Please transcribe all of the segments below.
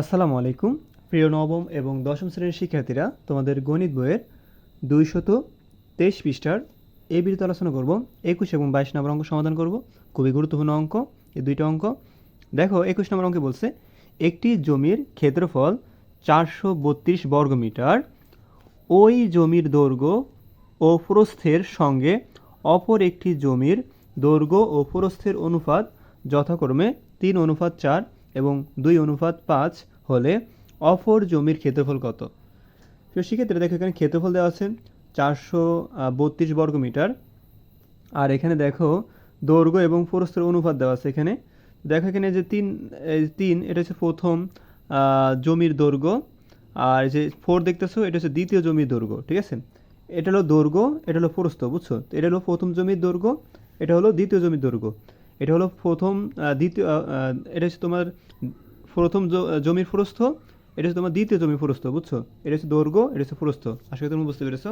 আসসালামু আলাইকুম। প্রিয় নবম এবং দশম শ্রেণির শিক্ষার্থীরা, তোমাদের গণিত বইয়ের দুইশত তেইশ পৃষ্ঠার এই বিরত আলোচনা করব। একুশ এবং বাইশ নম্বর অঙ্ক সমাধান করব। খুবই গুরুত্বপূর্ণ অঙ্ক, এই দুইটা অঙ্ক। দেখো, একুশ নম্বর অঙ্কে বলছে, একটি জমির ক্ষেত্রফল চারশো বত্রিশ বর্গমিটার, ওই জমির দৈর্ঘ্য ও প্রস্থের সঙ্গে অপর একটি জমির দৈর্ঘ্য ও প্রস্থের অনুপাত যথাক্রমে তিন অনুপাত চার এবং দুই অনুপাত পাঁচ হলে অপর জমির ক্ষেত্রফল কত? তো সেক্ষেত্রে দেখো এখানে ক্ষেত্রফল দেওয়া আছে চারশো বত্রিশ বর্গমিটার আর এখানে দেখো দৈর্ঘ্য এবং প্রস্থের অনুপাত দেওয়া আছে এখানে। দেখো এখানে যে তিন তিন, এটা হচ্ছে প্রথম জমির দৈর্ঘ্য। আর যে ফোর দেখতেছো, এটা হচ্ছে দ্বিতীয় জমির দৈর্ঘ্য, ঠিক আছে? এটা হলো দৈর্ঘ্য, এটা হলো প্রস্থ, বুঝছ? এটা হলো প্রথম জমির দৈর্ঘ্য, এটা হলো দ্বিতীয় জমির দৈর্ঘ্য। এটা হলো প্রথম দ্বিতীয় এটা হচ্ছে তোমার প্রথম জমির প্রস্থ এটা হচ্ছে তোমার দ্বিতীয় জমির প্রস্থ বুঝছ? এটা হচ্ছে দৈর্ঘ্য, এটা হচ্ছে প্রস্থ আশা করি তুমি বুঝতে পেরেছ।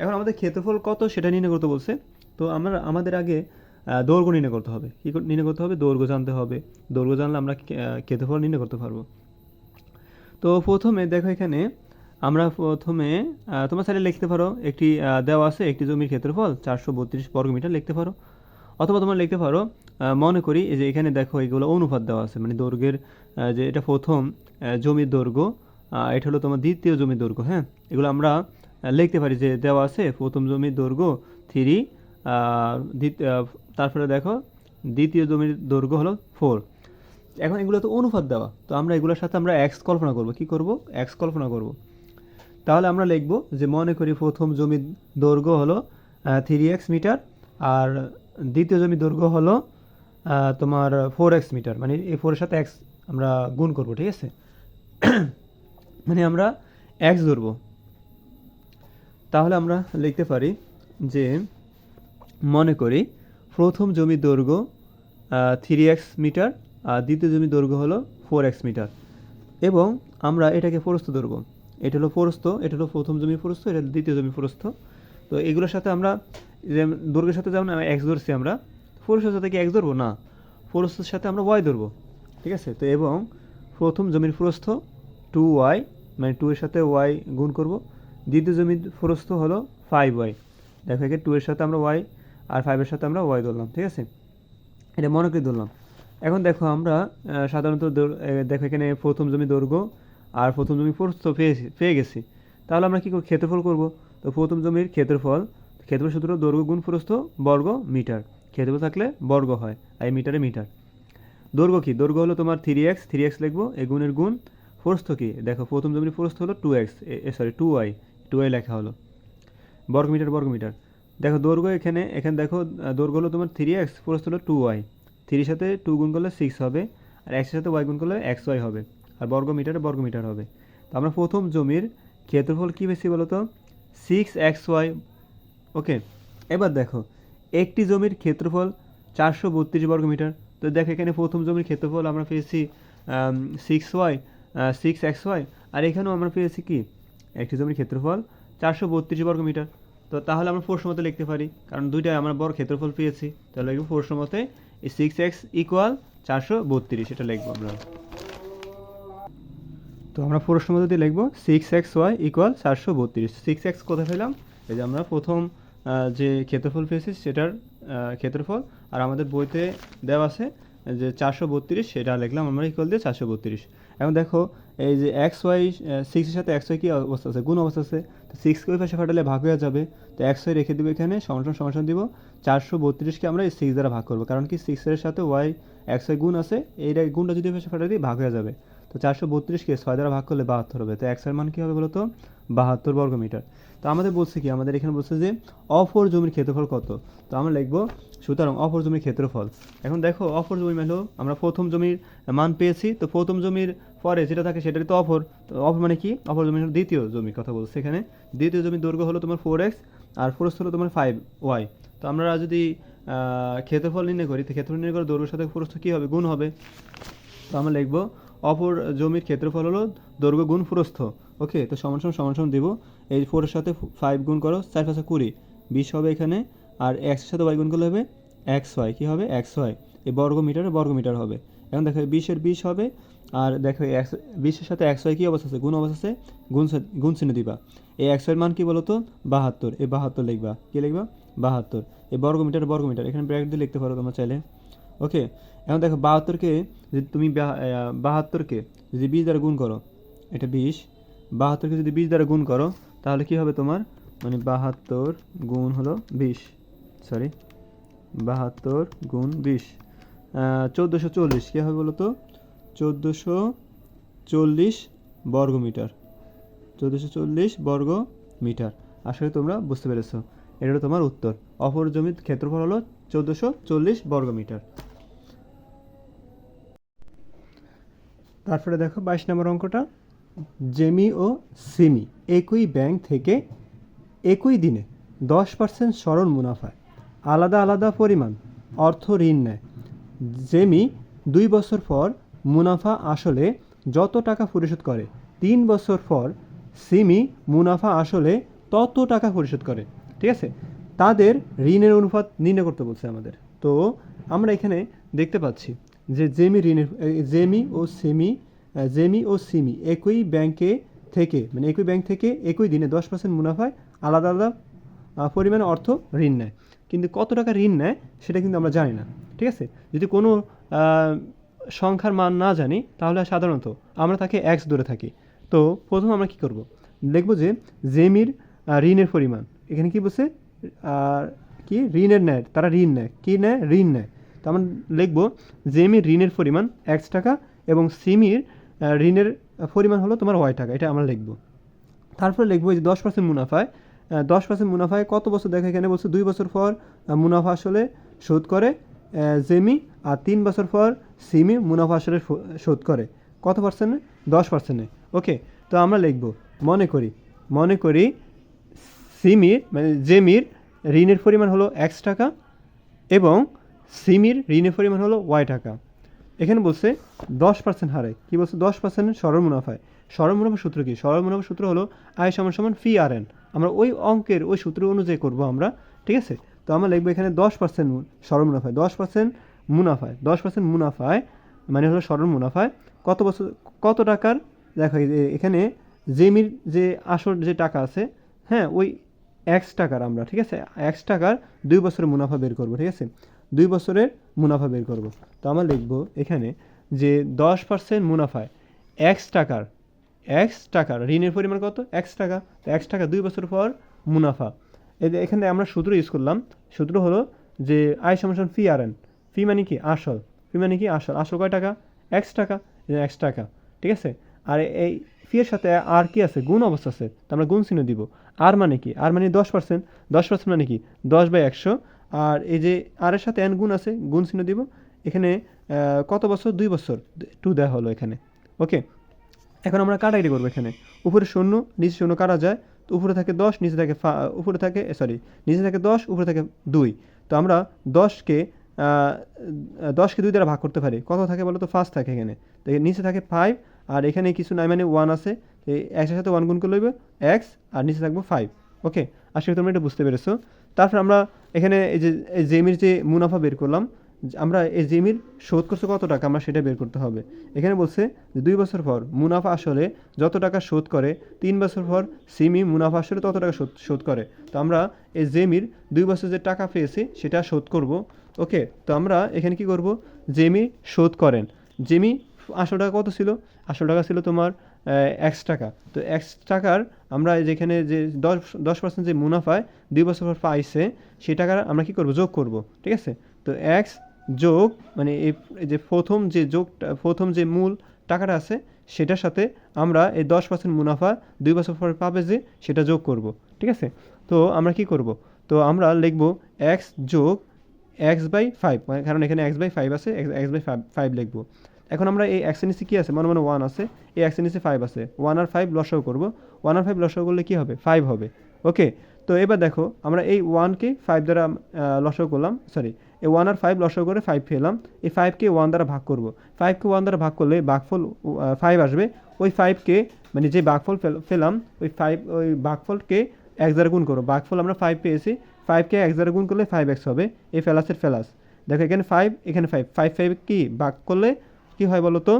এখন আমাদের ক্ষেত্রফল কত সেটা নির্ণয় করতে বলছে। তো আমরা, আমাদের আগে দৈর্ঘ্য নির্ণয় করতে হবে। কী নির্ণয় করতে হবে? দৈর্ঘ্য জানতে হবে। দৈর্ঘ্য জানলে আমরা ক্ষেত্রফল নির্ণয় করতে পারব। তো প্রথমে দেখো এখানে, আমরা প্রথমে তোমার সাইডে লিখতে পারো, একটি দেওয়া আছে, একটি জমির ক্ষেত্রফল, চারশো বত্রিশ বর্গমিটার লিখতে পারো। অথবা তোমরা লিখতে পারো মনে করি এই যে এখানে দেখো এগুলো অনুপাত দেওয়া আছে মানে দৈর্ঘ্যের যে এটা প্রথম জমির দৈর্ঘ্য এটা হলো তোমার দ্বিতীয় জমির দৈর্ঘ্য হ্যাঁ? এগুলো আমরা লিখতে পারি যে দেওয়া আছে প্রথম জমির দৈর্ঘ্য থ্রি তারপরে দেখো দ্বিতীয় জমির দৈর্ঘ্য হলো ফোর এখন এগুলো তো অনুপাত দেওয়া, তো আমরা এগুলোর সাথে আমরা এক্স কল্পনা করব, কি করব? এক্স কল্পনা করব। তাহলে আমরা লিখব যে মনে করি প্রথম জমির দৈর্ঘ্য হলো থ্রি এক্স মিটার, আর দ্বিতীয় জমির দৈর্ঘ্য হলো তোমার ফোর এক্স মিটার মানে এই ফোরের সাথে এক্স আমরা গুণ করব, ঠিক আছে? মানে আমরা এক্স ধরবো। তাহলে আমরা লিখতে পারি যে, মনে করি প্রথম জমির দৈর্ঘ্য থ্রি এক্স মিটার আর দ্বিতীয় জমির দৈর্ঘ্য হলো ফোর এক্স মিটার এবং আমরা এটাকে প্রস্থ ধরবো। এটা হলো প্রস্থ এটা হলো প্রথম জমির প্রস্থ এটা দ্বিতীয় জমি প্রস্থ তো এগুলোর সাথে আমরা দৈর্ঘ্যের সাথে যেমন এক্স ধরছি আমরা প্রস্থের সাথে কি এক ধরবো? না। প্রস্থের সাথে আমরা ওয়াই ধরবো। ঠিক আছে? তো এবং প্রথম জমির প্রস্থ টু ওয়াই মানে টু এর সাথে ওয়াই গুণ করব। দ্বিতীয় জমির প্রস্থ হলো ফাইভ ওয়াই। দেখো এখানে টু এর সাথে আমরা ওয়াই আর ফাইভের সাথে আমরা ওয়াই ধরলাম। ঠিক আছে? এটা মনে করে ধরলাম। এখন দেখো আমরা সাধারণত দেখো এখানে প্রথম জমি দৈর্ঘ্য আর প্রথম জমি প্রস্থ পেয়েছি পেয়ে গেছি। তাহলে আমরা কী করব? ক্ষেত্রফল করব। তো প্রথম জমির ক্ষেত্রফল ক্ষেত্রফল সূত্র দৈর্ঘ্য গুণ প্রস্থ বর্গ মিটার। ক্ষেত্রফল থাকলে বর্গ হয় আর মিটারে মিটার। দৈর্ঘ্য কী? দৈর্ঘ্য হলো তোমার থ্রি এক্স থ্রি এক্স লিখব এই গুণের গুণ প্রস্থ কি? দেখো, প্রথম জমির প্রস্থ হলো টু এক্স এ sorry two y two y লেখা হলো। বর্গ মিটার বর্গ মিটার। দেখো, দৈর্ঘ্য এখানে এখানে দেখো দৈর্ঘ্য হলো তোমার থ্রি এক্স প্রস্থ হলো টু ওয়াই থ্রির সাথে টু গুণ করলে সিক্স হবে, আর এক্সের সাথে ওয়াই গুণ করলে এক্স ওয়াই হবে, আর বর্গ মিটারে বর্গ মিটার হবে। তো আমরা প্রথম জমির ক্ষেত্রফল কী বেশি বলো তো সিক্স এক্স ওয়াই ওকে এবার দেখো একটি জমির ক্ষেত্রফল চারশো বত্রিশ বর্গ মিটার। তো দেখো, এখানে প্রথম জমির ক্ষেত্রফল আমরা পেয়েছি six y six x y আর এখানেও আমরা পেয়েছি কি? একটি জমির ক্ষেত্রফল চারশো বত্রিশ বর্গ মিটার। তো তাহলে আমরা প্রশ্ন মতে লিখতে পারি, কারণ দুইটাই আমরা বড় ক্ষেত্রফল পেয়েছি। তাহলে লিখব প্রশ্ন মতে সিক্স এক্স ইকুয়াল চারশো বত্রিশ, এটা লিখব আমরা। তো আমরা প্রশ্ন মতে লিখব সিক্স এক্স ওয়াই ইকুয়াল চারশো বত্রিশ সিক্স এক্স কোথায় পেলাম? এই যে আমরা প্রথম যে ক্ষেত্রফল পেয়েছি সেটার ক্ষেত্রফল। আর আমাদের বইতে দেওয়া আছে যে চারশো বত্রিশ, সেটা লিখলাম আমরা ইকুয়াল দিয়ে চারশো বত্রিশ। এখন দেখো, এই যে এক্স ওয়াই সিক্সের সাথে এক্স ওয়াই কী অবস্থা আছে? গুণ অবস্থা আছে। তো সিক্সকে ওই পাশে ফাটালে ভাগ হয়ে যাবে। তো এক্স ওয়াই রেখে দেবো এখানে সমান সমান দিব। চারশো বত্রিশকে আমরা এই সিক্স দ্বারা ভাগ করব। কারণ কি সিক্সের সাথে ওয়াই এক্স ওয়াই গুণ আছে, এই গুণটা যদি পাশে ফাটালে দিই ভাগ হয়ে যাবে। তো চারশো বত্রিশকে ছয় দ্বারা ভাগ করলে বাহাত্তর হবে। তো এক্সের মান কী হবে বলো তো বাহাত্তর বর্গ মিটার তো আমাদের বলছে কি, আমাদের এখানে বলছে যে অফর জমির ক্ষেত্রফল কত? তো আমরা লিখব, সুতরাং অপর জমির ক্ষেত্রফল। এখন দেখো অফর জমি মানে আমরা প্রথম জমির মান পেয়েছি, তো প্রথম জমির পরে যেটা থাকে সেটাই তো অপর। তো অপর মানে কি? অপর জমি দ্বিতীয় জমির কথা বলছে এখানে। দ্বিতীয় জমির দৈর্ঘ্য হলো তোমার ফোর এক্স আর ফোরস হলো তোমার ফাইভ ওয়াই তো আমরা যদি ক্ষেত্রফল নির্ণয় করি, তো ক্ষেত্রফল নির্ণয় করে দৈর্ঘ্যের সাথে ফোরস কী হবে? গুণ হবে। তো আমরা লিখব অপর জমির ক্ষেত্রফল হলো দৈর্ঘ্য গুণ প্রস্থ ওকে, তো সমান সমান সমান সমান দিব। এই ফোরের সাথে ফাইভ গুণ করো, চার পাঁচে কুড়ি। বিশ হবে এখানে, আর এক্সের সাথে ওয়াই গুণ করলে হবে এক্স ওয়াই কী হবে? এক্স ওয়াই এই বর্গ মিটারে বর্গ মিটার হবে। এখন দেখো বিশের বিশ হবে, আর দেখো একশো বিশের সাথে একশো কী অবস্থা আছে? গুণ অবস্থা আছে, গুণ গুণ চিহ্ন দিবা। এই একশো এর মান কী বলো তো বাহাত্তর। এই বাহাত্তর লিখবা। কি লিখবা? বাহাত্তর। এই বর্গমিটার বর্গমিটার। এখানে ব্র্যাকেট দিয়ে লিখতে পারো তোমরা চাইলে। ওকে এখন দেখো বাহাত্তরকে যদি তুমি বাহাত্তরকে যদি বিশ দ্বারা গুণ করো, এটা বিশ, বাহাত্তরকে যদি বিশ দ্বারা গুণ করো, তাহলে কি হবে তোমার? মানে বাহাত্তর গুণ হলো বিশ সরি বাহাত্তর গুণ বিশ। চোদ্দোশো চল্লিশ, কী হবে বলো তো চোদ্দোশো চল্লিশ বর্গ মিটার চোদ্দোশো চল্লিশ বর্গ মিটার আসলে তোমরা বুঝতে পেরেছ। এটা হলো তোমার উত্তর। অপর জমির ক্ষেত্রফল হলো চোদ্দোশো চল্লিশ বর্গ মিটার তারপরে দেখো বাইশ নম্বর অঙ্কটা। জেমি ও সিমি একই ব্যাংক থেকে একই দিনে দশ পার্সেন্ট সরল মুনাফায় আলাদা আলাদা পরিমাণ অর্থ ঋণ নেয়। জেমি দুই বছর পর মুনাফা আসলে যত টাকা পরিশোধ করে, তিন বছর পর সিমি মুনাফা আসলে তত টাকা পরিশোধ করে, ঠিক আছে? তাদের ঋণের অনুপাত নির্ণয় করতে বলছে আমাদের। তো আমরা এখানে দেখতে পাচ্ছি যে জেমি ঋণের জেমি ও সেমি জেমি ও সিমি একই ব্যাংকে থেকে মানে একই ব্যাংক থেকে একই দিনে দশ পার্সেন্ট মুনাফায় আলাদা আলাদা পরিমাণে অর্থ ঋণ নেয়। কিন্তু কত টাকা ঋণ নেয় সেটা কিন্তু আমরা জানি না, ঠিক আছে? যদি কোনো সংখ্যার মান না জানি, তাহলে সাধারণত আমরা তাকে এক্স ধরে থাকি। তো প্রথম আমরা কি করব? দেখব যে জেমির ঋণের পরিমাণ। এখানে কি বলছে? কি? ঋণের নেয় তারা ঋণ নেয়। কী নেয়? ঋণ নেয়। তো আমরা লিখব জেমির ঋণের পরিমাণ এক্স টাকা এবং সিমির ঋণের পরিমাণ হলো তোমার ওয়াই টাকা, এটা আমরা লিখব। তারপরে লিখব যে দশ পার্সেন্ট মুনাফায় দশ পার্সেন্ট মুনাফায় কত বছর দেখো, এখানে বলছে দুই বছর পর মুনাফা আসলে শোধ করে জেমি, আর তিন বছর পর সিমি মুনাফা আসলে শোধ করে। কত পার্সেন্টে দশ পার্সেন্টে ওকে তো আমরা লিখব, মনে করি মনে করি সিমির মানে জেমির ঋণের পরিমাণ হলো এক্স টাকা এবং সিমির ঋণের পরিমাণ হলো ওয়াই টাকা। এখানে বলছে দশ পার্সেন্ট হারে। কি বলছে? দশ পার্সেন্ট সরল মুনাফায়। সরল মুনাফার সূত্র কি? সরল মুনাফা সূত্র হলো আয় সমান সমান ফি আর এন আমরা ওই অঙ্কের, ওই সূত্র অনুযায়ী করব আমরা, ঠিক আছে? তো আমরা লিখব এখানে দশ পার্সেন্ট সরল মুনাফায়। দশ পার্সেন্ট মুনাফায়। দশ পার্সেন্ট মুনাফায় মানে হলো সরল মুনাফায়। কত বছর কত টাকার? দেখো এখানে জেমির যে আসল যে টাকা আছে হ্যাঁ ওই এক্স টাকার আমরা, ঠিক আছে? এক্স টাকার দুই বছরের মুনাফা বের করব, ঠিক আছে? দুই বছরের মুনাফা বের করব। তো আমরা লিখব এখানে যে দশ পার্সেন্ট মুনাফায় এক্স টাকার এক্স টাকার ঋণের পরিমাণ কত? এক্স টাকা। তো এক্স টাকা দুই বছর পর মুনাফা। এখানে আমরা সূত্র ইউজ করলাম। সূত্র হলো যে আয় সমান ফি আর এন ফি মানে কি? আসল। ফি মানে কি? আসল। আসল কয় টাকা? এক্স টাকা। এক্স টাকা। ঠিক আছে? আর এই ফি এর সাথে আর কি আছে? গুণ অবস্থা আছে। তো আমরা গুণ চিহ্ন দিব। আর মানে কি? আর মানে দশ পার্সেন্ট দশ পার্সেন্ট মানে কি? দশ বাই একশো। আর এই যে আর এর সাথে এন গুণ আছে, গুণ চিহ্ন দিব। এখানে কত বছর? দুই বছর। টু দেওয়া হলো এখানে। ওকে এখন আমরা কাটাকাটি করব এখানে। উপরে শূন্য, নিচে শূন্য কাটা যায়। তো উপরে থাকে দশ, নিচে থাকে উপরে থাকে সরি নিচে থাকে দশ, উপরে থাকে দুই। তো আমরা দশকে দশকে দুই দ্বারা ভাগ করতে পারি। কত থাকে বলো তো ফার্স্ট থাকে এখানে। তো নিচে থাকে ফাইভ আর এখানে কিছু নাই মানে ওয়ান আছে। তো এক্সের সাথে ওয়ান গুণ করে লইবে এক্স আর নিচে থাকব ফাইভ ওকে আশা করি তোমরা এটা বুঝতে পেরেছ। তারপর আমরা এখানে এই যে জেমির যে মুনাফা বের করলাম আমরা এই জেমির শোধ করছে কত টাকা, আমরা সেটা বের করতে হবে। এখানে বলছে যে দুই বছর পর মুনাফা আসলে যত টাকা শোধ করে, তিন বছর পর সিমি মুনাফা আসলে তত টাকা শোধ শোধ করে। তো আমরা এই জেমির দুই বছর যে টাকা পেয়েছি, সেটা শোধ করব। ওকে, তো আমরা এখানে কি করব? জেমি শোধ করেন। জেমি আটশো টাকা কত ছিল? আটশো টাকা ছিল তোমার এক্স টাকা। তো এক্স টাকার আমরা যেখানে যে দশ দশ পার্সেন্ট যে মুনাফায় দুই বছর পর পাইছে, সেই টাকার আমরা কি করব? যোগ করব, ঠিক আছে? তো এক্স যোগ মানে এই যে প্রথম যে যোগটা, প্রথম যে মূল টাকাটা আছে, সেটার সাথে আমরা এই দশ পার্সেন্ট মুনাফা দুই বছর পরে পাবে যে, সেটা যোগ করব, ঠিক আছে? তো আমরা কি করব? তো আমরা লিখব এক্স যোগ এক্স বাই ফাইভ কারণ এখানে এক্স বাই ফাইভ আছে এক্স বাই ফাইভ লিখব। এখন আমরা এই এক্সের নিচে কী আছে? মনে মনে ওয়ান আছে। এই এক্সের নিচে ফাইভ আছে। ওয়ান আর ফাইভ লসাও করব। ওয়ান আর ফাইভ লসাও করলে কী হবে? ফাইভ হবে। ওকে তো এবার দেখো, আমরা এই ওয়ানকে ফাইভ দ্বারা লসাও করলাম। সরি এই ওয়ান আর ফাইভ লসাও করে ফাইভ পেলাম। এই ফাইভকে ওয়ান দ্বারা ভাগ করব। ফাইভকে ওয়ান দ্বারা ভাগ করলে বাঘফল ফাইভ আসবে। ওই ফাইভকে মানে যে বাঘফল ফেল- পেলাম, ওই ফাইভ ওই বাঘফলকে এক দ্বারা গুণ করব। বাঘফল আমরা ফাইভ পেয়েছি। ফাইভকে এক দ্বারা গুণ করলে ফাইভ এক্স হবে। এই ফেলাসের ফেলাস দেখো এখানে ফাইভ এখানে ফাইভ ফাইভ ফাইভ কি? ভাগ করলে কি হয় বলো তো?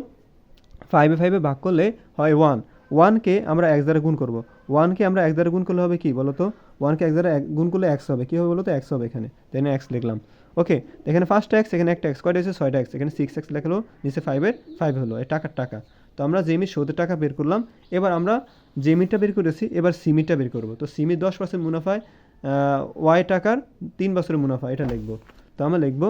ফাইভে ফাইভে ভাগ করলে হয় ওয়ান ওয়ানকে আমরা এক দ্বারা গুণ করব। ওয়ানকে আমরা এক দ্বারা গুণ করলে হবে কি বলো তো? ওয়ানকে এক দ্বারা গুণ করলে এক্স হবে। কী হবে বলো তো? এক্স হবে এখানে। তাই এক্স লিখলাম। ওকে এখানে ফার্স্ট এক্স এখানে একটা এক্স কয়টা হচ্ছে ছয়টা এক্স এখানে সিক্স এক্স লেখালো, নিচে ফাইভের ফাইভ হলো। এই টাকার টাকা। তো আমরা জেমির সুদের টাকা বের করলাম। এবার আমরা জেমিটা বের করেছি। এবার সিমিটা বের করব। তো সিমির দশ পার্সেন্ট মুনাফায় ওয়াই টাকার তিন বছরের মুনাফা। এটা লিখব। তো আমরা লিখব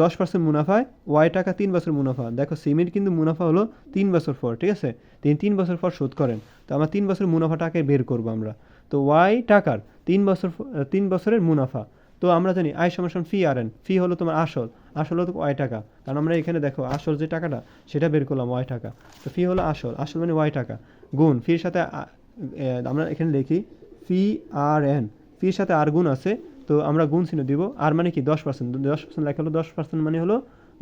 দশ পার্সেন্ট মুনাফায় ওয়াই টাকা তিন বছর মুনাফা দেখো সিমির কিন্তু মুনাফা হলো তিন বছর পর, ঠিক আছে? তিনি তিন বছর পর শোধ করেন। তো আমরা তিন বছর মুনাফাটাকে বের করব আমরা। তো ওয়াই টাকার তিন বছর তিন বছরের মুনাফা। তো আমরা জানি আই সমান ফি আর এন ফি হলো তোমার আসল। আসল হলো ওয়াই টাকা। কারণ আমরা এখানে দেখো, আসল যে টাকাটা, সেটা বের করলাম ওয়াই টাকা। তো ফি হলো আসল। আসল মানে ওয়াই টাকা। গুণ ফির সাথে আমরা এখানে লিখি ফি আর এন ফির সাথে আর গুণ আছে তো আমরা গুণ চিহ্ন দিব। আর মানে কি, দশ পার্সেন্ট। দশ পার্সেন্ট লেখা হলো, দশ পার্সেন্ট মানে হলো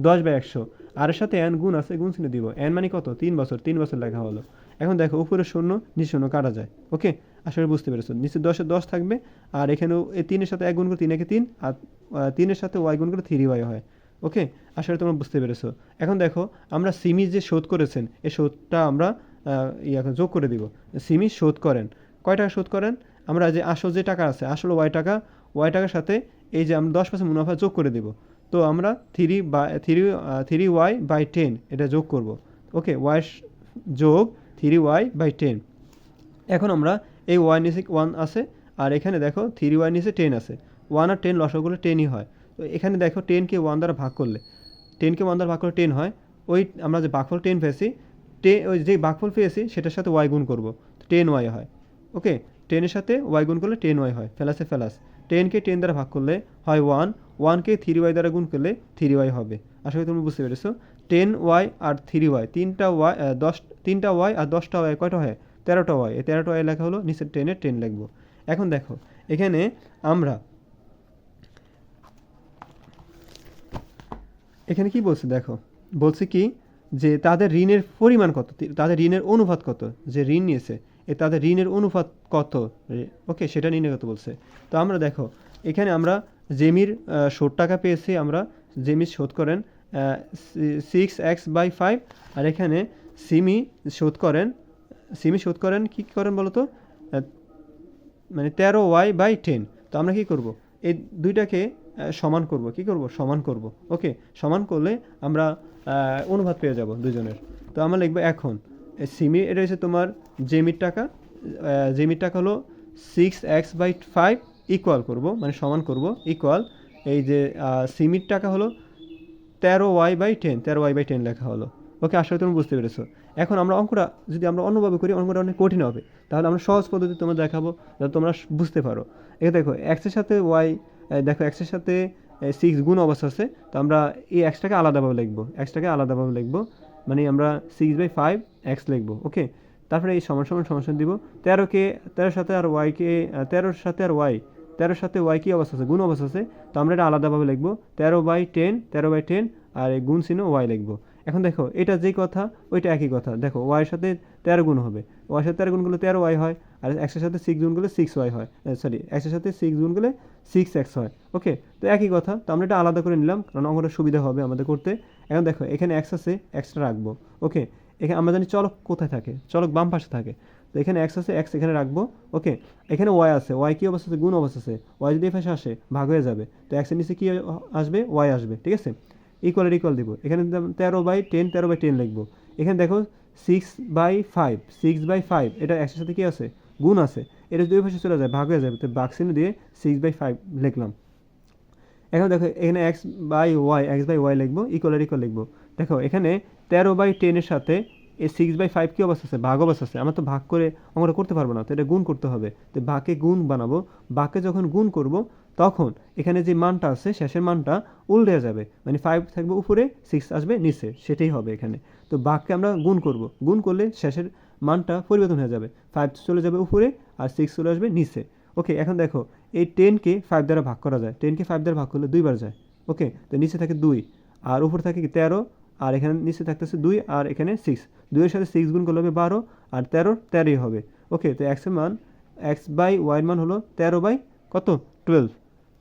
দশ বাই একশো। আর এর সাথে এন গুণ আছে গুণ চিহ্ন দিব। এন মানে কত? তিন বছর তিন বছর লেখা হলো। এখন দেখো, উপরে শূন্য, নিচে শূন্য কাটা যায়। ওকে? আসলে বুঝতে পেরেছ। নিচে দশে দশ থাকবে, আর এখানেও এই তিনের সাথে এক গুণ করে তিন একে তিন, আর তিনের সাথে ওয়াই গুণ করে থ্রি ওয়াই হয়। ওকে? আসলে তোমরা বুঝতে পেরেছ। এখন দেখো, আমরা সিমি যে শোধ করেছেন, এই শোধটা আমরা ইয়া যোগ করে দিব। সিমি শোধ করেন। কয় টাকা শোধ করেন? আমরা যে আসল যে টাকা আছে, আসলে ওয়াই টাকা ওয়াই টাকার সাথে এই যে আমরা দশ পার্সেন্ট মুনাফা যোগ করে দেব। তো আমরা থ্রি বা three three y by ten এটা যোগ করব। ওকে ওয়াই যোগ থ্রি ওয়াই বাই টেন এখন আমরা এই ওয়াই নিচে ওয়ান আছে, আর এখানে দেখো থ্রি ওয়াই নিচে টেন আছে। ওয়ান আর টেন লসও করলে টেনই হয়। তো এখানে দেখো টেনকে ওয়ান দ্বারা ভাগ করলে। টেনকে ওয়ান দ্বারা ভাগ করলে টেন হয়। ওই আমরা যে ভাগফল টেন পেয়েছি টে ওই যে ভাগফল পেয়েছি, সেটার সাথে ওয়াই গুণ করব। টেন ওয়াই হয়। ওকে টেনের সাথে ওয়াই গুণ করলে টেন ওয়াই হয় ফেলাসে ফেলাস টেনকে টেন দ্বারা ভাগ করলে হয় ওয়ান, ওয়ানকে থ্রি ওয়াই দ্বারা গুণ করলে থ্রি ওয়াই হবে। আশা করি তুমি বুঝতে পেরেছ। টেন ওয়াই আর থ্রি ওয়াই, তিনটা ওয়াই দশ, তিনটা ওয়াই আর দশটা ওয়াই কয়টা হয়? তেরোটা ওয়াই। এই তেরোটা ওয়াই লেখা হলো, নিচের টেনের টেন লিখব। এখন দেখো, এখানে আমরা এখানে কি বলছে দেখো? বলছে কি যে তাদের ঋণের পরিমাণ কত? তাদের ঋণের অনুপাত কত? যে ঋণ নিয়েছে। এ তাদের ঋণের অনুপাত কত? ওকে, সেটা নির্ণয় করতে বলছে। তো আমরা দেখো, এখানে আমরা জেমির শোধ টাকা পেয়েছি, আমরা জেমি শোধ করেন সিক্স এক্স বাই ফাইভ আর এখানে সিমি শোধ করেন, সিমি শোধ করেন, কি করেন বলো তো? মানে তেরো ওয়াই বাই টেন তো আমরা কি করব? এই দুইটাকে সমান করব। কি করব? সমান করব। ওকে, সমান করলে আমরা অনুপাত পেয়ে যাব দুজনের তো আমরা লিখব এখন। সিমি এটা হচ্ছে তোমার জেমির টাকা জেমির টাকা হলো six x by five equal করব মানে সমান করব ইকুয়াল এই যে সিমির টাকা হলো তেরো ওয়াই বাই টেন তেরো ওয়াই বাই টেন লেখা হলো। ওকে আসলে তুমি বুঝতে পেরেছ। এখন আমরা অঙ্কটা, যদি আমরা অন্যভাবে করি, অঙ্কটা অনেক কঠিন হবে। তাহলে আমরা সহজ পদ্ধতি তোমার দেখাবো, যাতে তোমরা বুঝতে পারো। এখানে দেখো এক্সের সাথে ওয়াই দেখো এক্সের সাথে সিক্স গুণ অবস্থা আছে, তো আমরা এই এক্সটাকে আলাদাভাবে লিখব এক্সটাকে আলাদাভাবে লিখব মানে আমরা সিক্স বাই ফাইভ এক্স লিখব ওকে তারপরে এই সমান সমান সমান দিব তেরোকে তেরোর সাথে আর ওয়াইকে তেরোর সাথে আর ওয়াই তেরোর সাথে ওয়াই কী অবস্থা আছে? গুণ অবস্থা আছে, তো আমরা এটা আলাদাভাবে লিখব, তেরো বাই টেন, তেরো বাই টেন, আর এই গুণ চিহ্ন ওয়াই লিখব। এখন দেখো, এটা যেই কথা, ওইটা একই কথা। দেখো ওয়াইয়ের সাথে তেরো গুণ হবে ওয়াইয়ের সাথে তেরো গুণ করলে তেরো ওয়াই হয়, আর এক্সের সাথে সিক্স গুণ করলে সিক্স ওয়াই হয় সরি এক্সের সাথে সিক্স গুণ করলে সিক্স এক্স হয় ওকে তো একই কথা, তো আমরা এটা আলাদা করে নিলাম, কারণ অঙ্কটা সুবিধা হবে আমাদের করতে। এখন দেখো, এখানে এক্স আছে এক্সটা রাখব ওকে এখানে আমরা জানি চলক কোথায় থাকে? চলক বাম পাশে থাকে। তো এখানে এক্স আছে এক্স এখানে রাখব। ওকে এখানে ওয়াই আছে। ওয়াই কী অবস্থা আছে? গুণ অবস্থা আছে। ওয়াই যদি এই পাশে আসে, ভাগ হয়ে যাবে। তো এক্সের নিচে কী আসবে? ওয়াই আসবে। ঠিক আছে? ইকুয়ালের ইকুয়াল দিব। এখানে তেরো বাই টেন তেরো বাই টেন লিখব। এখানে দেখো six by five six by five এটা এক্সের সাথে কী আছে? গুণ আছে। এটা যদি ওই পাশে চলে যায়, ভাগ হয়ে যাবে। তো বাক্স চিহ্ন দিয়ে সিক্স বাই ফাইভ লিখলাম। এখন দেখো, এখানে x by y x by y লিখব। ইকুয়ালের ইকুয়াল লিখব। দেখো, এখানে তেরো বাই টেনের সাথে এই সিক্স বাই ফাইভ কী অবস্থা আছে? ভাগ অবস্থা আছে। আমরা তো ভাগ করে আমরা করতে পারব না, তো এটা গুণ করতে হবে। তো ভাগে গুণ বানাবো। বাকে যখন গুণ করব, তখন এখানে যে মানটা আছে, শেষের মানটা উল্টে যাবে। মানে ফাইভ থাকবে উপরে সিক্স আসবে নিচে। সেটাই হবে এখানে। তো বাঘকে আমরা গুণ করব। গুণ করলে শেষের মানটা পরিবর্তন হয়ে যাবে। ফাইভ চলে যাবে উপরে আর সিক্স চলে আসবে নিচে। ওকে এখন দেখো, এই টেনকে ফাইভ দ্বারা ভাগ করা যায়। টেনকে ফাইভ দ্বারা ভাগ করলে দুইবার যায়। ওকে তো নিচে থাকে দুই। আর উপরে থাকে তেরো আর এখানে নিচে থাকতেছে দুই আর এখানে সিক্স দুইয়ের সাথে সিক্স গুণ করলে হবে বারো আর তেরোর তেরোই হবে। ওকে, তো এক্সের মান এক্স বাই ওয়াইয়ের মান হলো তেরো বাই কত? টুয়েলভ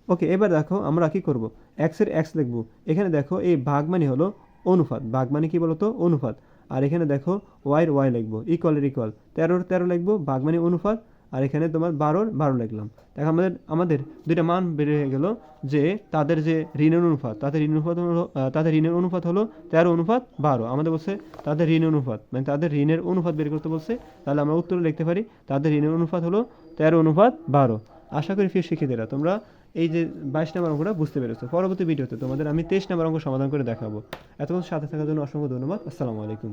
ওকে, এবার দেখো আমরা কি করব? এক্সের এক্স লিখব। এখানে দেখো এই ভাগ মানে হলো অনুপাত। ভাগ মানে কি বলতো? অনুপাত। আর এখানে দেখো ওয়াইয়ের ওয়াই লিখব। ইকুয়ালের ইকুয়াল তেরোর তেরো লিখব ভাগ মানে অনুপাত। আর এখানে তোমার বারোর বারো লিখলাম। দেখো, আমাদের আমাদের দুইটা মান বেড়ে গেল যে তাদের যে ঋণের অনুপাত, তাদের ঋণ অনুপাত হলো তাদের ঋণের অনুপাত হলো তেরো অনুপাত বারো। আমাদের বলছে তাদের ঋণ অনুপাত মানে তাদের ঋণের অনুপাত বের করতে বলছে। তাহলে আমরা উত্তরে লিখতে পারি, তাদের ঋণের অনুপাত হলো তেরো অনুপাত বারো। আশা করি ফির শিক্ষিতেরা তোমরা এই যে বাইশ নম্বর অঙ্কটা বুঝতে পেরেছ। পরবর্তী ভিডিওতে তোমাদের আমি তেইশ নম্বর অঙ্ক সমাধান করে দেখাবো। এতক্ষণ সাথে থাকার জন্য অসংখ্য ধন্যবাদ। আসসালামু আলাইকুম।